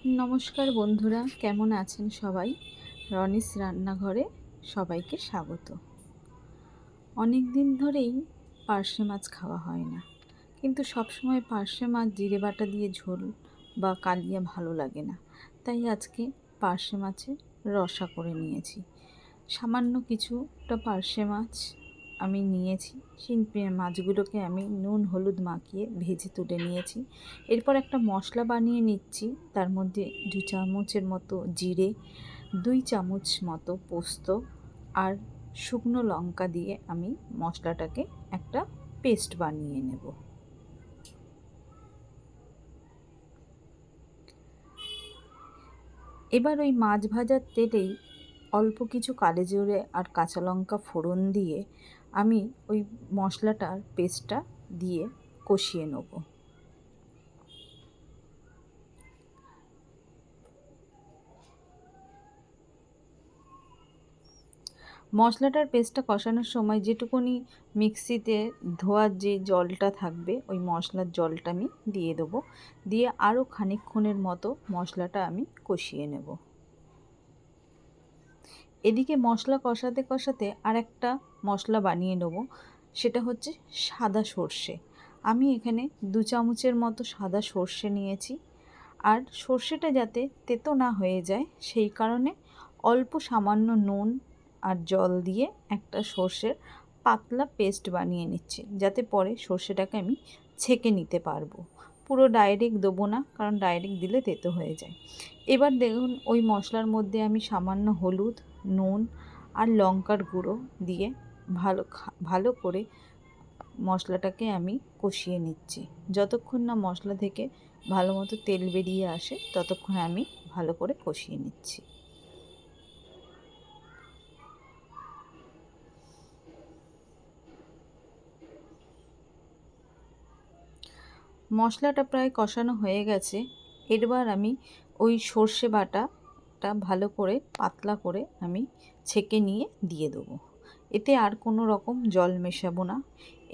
নমস্কার বন্ধুরা, কেমন আছেন সবাই? রনিস রান্নাঘরে সবাইকে স্বাগত। অনেক দিন ধরেই পার্শে মাছ খাওয়া হয় না, কিন্তু সবসময় পার্শে মাছ জিরে বাটা দিয়ে ঝোল বা কালিয়া ভালো লাগে না। তাই আজকে পার্শে মাছের রসা করে নিয়েছি। সামান্য কিছুটা পার্শে মাছ আমি নিয়েছি। সেই মাছগুলোকে আমি নুন, হলুদ মাখিয়ে ভেজে তুলে নিয়েছি। এরপর একটা মশলা বানিয়ে নিচ্ছি। তার মধ্যে দু চামচের মতো জিরে, দুই চামচ মতো পোস্ত আর শুকনো লঙ্কা দিয়ে আমি মশলাটাকে একটা পেস্ট বানিয়ে নেব। এবার ওই মাছ ভাজার তেলেই অল্প কিছু কালে জোরে আর কাঁচা লঙ্কা ফোড়ন দিয়ে আমি ওই মশলাটার পেস্টটা দিয়ে কষিয়ে নেব। মশলাটার পেস্টটা কষানোর সময় যেটুকুনি মিক্সিতে ধোয়ার যে জলটা থাকবে, ওই মশলার জলটা আমি দিয়ে দেবো। দিয়ে আরও খানিকক্ষণের মতো মশলাটা আমি কষিয়ে নেব। এদিকে মশলা কষাতে কষাতে আর একটা মশলা বানিয়ে নেব, সেটা হচ্ছে সাদা সর্ষে। আমি এখানে দু চামচের মতো সাদা সর্ষে নিয়েছি, আর সর্ষেটা যাতে তেতো না হয়ে যায়, সেই কারণে অল্প সামান্য নুন আর জল দিয়ে একটা সর্ষের পাতলা পেস্ট বানিয়ে নিচ্ছি, যাতে পরে সর্ষেটাকে আমি ছেঁকে নিতে পারব। পুরো ডাইরেক্ট দেবো না, কারণ ডাইরেক্ট দিলে তেতো হয়ে যায়। এবার দেখুন, ওই মশলার মধ্যে আমি সামান্য হলুদ নুন আর লঙ্কার গুঁড়ো দিয়ে ভালো ভালো করে মশলাটাকে আমি কষিয়ে নিচ্ছি। যতক্ষণ না মশলা থেকে ভালো মতো তেল বেরিয়ে আসে, ততক্ষণ আমি ভালো করে কষিয়ে নিচ্ছি। মশলাটা প্রায় কষানো হয়ে গেছে। এরবার আমি ওই সর্ষে বাটাটা ভালো করে পাতলা করে আমি ছেঁকে নিয়ে দিয়ে দেবো। এতে আর কোনো রকম জল মেশাবো না।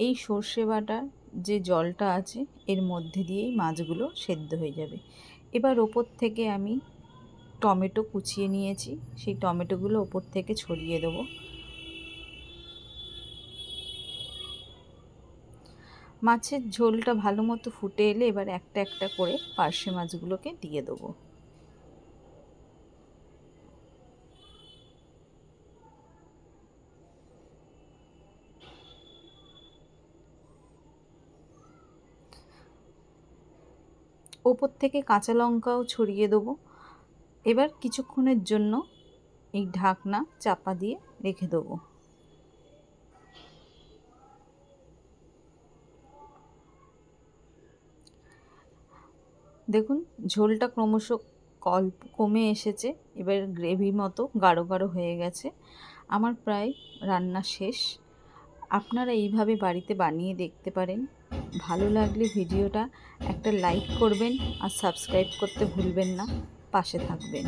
এই সর্ষে বাটার যে জলটা আছে, এর মধ্যে দিয়েই মাছগুলো সেদ্ধ হয়ে যাবে। এবার ওপর থেকে আমি টমেটো কুচিয়ে নিয়েছি। সেই টমেটোগুলো ওপর থেকে ছড়িয়ে দেবো। মাছের ঝোলটা ভালো মতো ফুটে এলে এবার একটা একটা করে পার্শে মাছগুলোকে দিয়ে দেবো। ওপর থেকে কাঁচা লঙ্কাও ছড়িয়ে দেবো। এবার কিছুক্ষণের জন্য এই ঢাকনা চাপা দিয়ে রেখে দেবো। দেখুন, ঝোলটা ক্রমশ অল্প কমে এসেছে। এবার গ্রেভি মতো গাঢ় গাঢ় হয়ে গেছে। আমার প্রায় রান্না শেষ। আপনারা এইভাবে বাড়িতে বানিয়ে দেখতে পারেন। ভালো লাগলে ভিডিওটা একটা লাইক করবেন আর সাবস্ক্রাইব করতে ভুলবেন না পাশে থাকবেন।